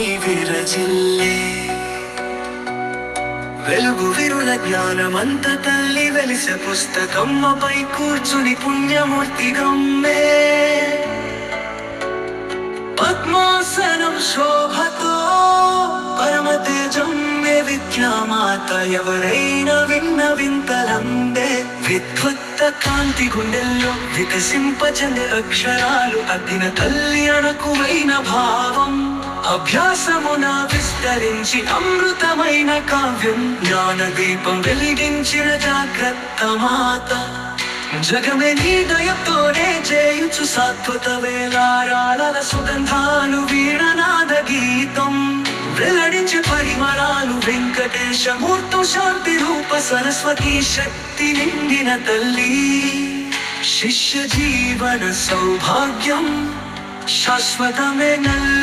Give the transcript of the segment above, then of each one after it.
వాణి విరజిల్లే వెలుగు విరుల జ్ఞానమంత తల్లి వెలిస పుస్తకమ్మపై కూర్చుని పుణ్యమూర్తి గమ్మే. పద్మాసనం శోభతో పరమ తేజమ్మే విద్యామాత ఎవరైనా విన్న వింతలందే. విద్వత్త కాంతి గుండెల్లో వికసింపచని అక్షరాలు అద్దిన తల్లి అణకువైన భావం. అభ్యాసమున విస్తరించి అమృతమైన కావ్యం జ్ఞానదీపం వెలిగించిన జాగ్రత్త మాత. జగమే నీ దయతోనే చేయుచు సాత్వత వేలారాల సుగంధాలు వీణనాద గీతం. వెల్లడించే పరిమళాలు వెంకటేశమూర్తు శాంతి రూప సరస్వతి శక్తి నిండిన తల్లి. శిష్య జీవన సౌభాగ్యం శాశ్వతమే నల్లి.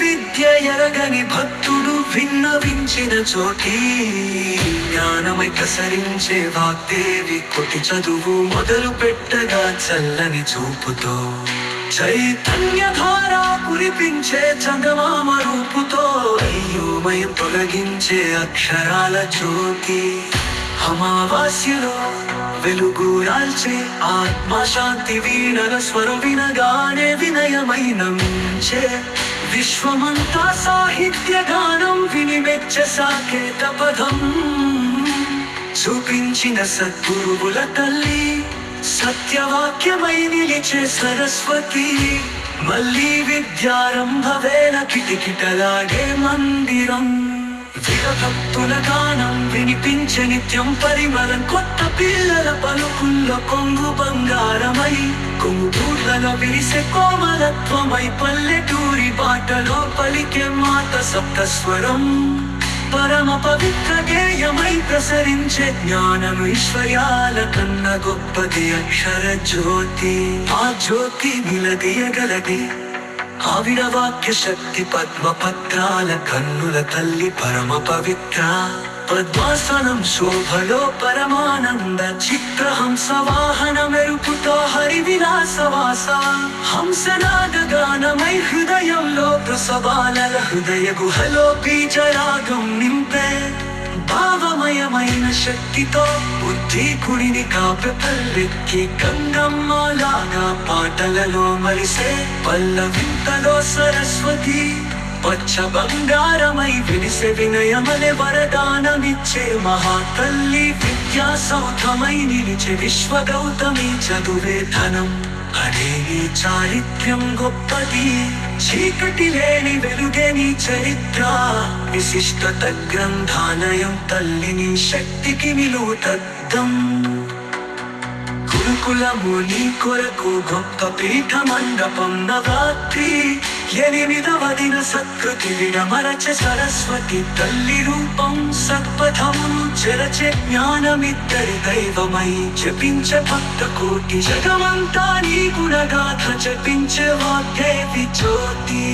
విద్య ఎరగని భక్తుడు విన్నవించిన చోటి. జ్ఞానమై ప్రసరించే వాగ్దేవి కొటి చదువు మొదలు పెట్టగా చల్లని చూపుతో. చైతన్య ధార కురిపించే చందమామ రూపుతో. అయ్యోమయం తొలగించే అక్షరాల జ్యోతి. అమావాస్యలో వెలుగు రాల్చే ఆత్మశాంతి వీణల స్వర వినగానే వినయమైన ముంచే విశ్వమంతా సాహిత్య గానం వినిమెచ్చ సాకేత పదం. చూపించిన సద్గురువుల తల్లి సత్యవాక్యమై నిలిచే సరస్వతి. మళ్ళీ విద్యారంభవేల కిటికిటలాగే మందిరం. విరభక్తుల గానం వినిపించే నిత్యం పరిమళం కొత్త పిల్లల పలుకుల్లో కొంగు బంగారమై. కొంగుటూర్లలో విరిసే కోమలత్వమై పల్లెటూరి బాటలో పలికే మాత సప్తస్వరం పరమ పవిత్ర గేయమై ప్రసరించే జ్ఞానం ఈశ్వర్యాల కన్న గొప్పది అక్షర జ్యోతి. ఆ జ్యోతి నిలదీయగలది. ఆవిడ వాక్య శక్తి పద్మ పత్రాల కన్నుల తల్లి పరమ పవిత్ర. పద్మాసనం శోభలో పరమానంద చిత్రహంస వాహనమే విలాసవాస హంసనాద గానమై హృదయంలో ప్రసవాల హృదయ గుహలో బీజరాగం నింపే భావమయమైన శక్తితో బుద్ధి కుడిని కాపె పల్లెక్కి గంగమ్మలాగా పాటలలో మరిసే పల్లవింతలో సరస్వతి పచ్చ బంగారమై వినిసె వినయమలే వరదానమిచ్చే మహాతల్లి విద్యా సౌధమై నిలిచే విశ్వగౌతమి చదువే ధనం. అనే నీ చారిత్ర్యం గొప్పది. చీకటి లేని వెలుగే నీ చరిత్ర. విశిష్టత గ్రంథాలయం తల్లిని శక్తికి విలువ తద్దం గురుకులము నీ కొరకు గొప్ప పీఠ మండపం నవరాత్రి ఎనిమిదవదిన సత్కృతి విడమరచ సరస్వతి తల్లి రూపం సత్పథమును చెరచే జ్ఞానమిద్దరి దైవమై జపించ భక్త కోటి. జగమంతా నీ గుణగాథ జపించే వాగ్దేవి జ్యోతి.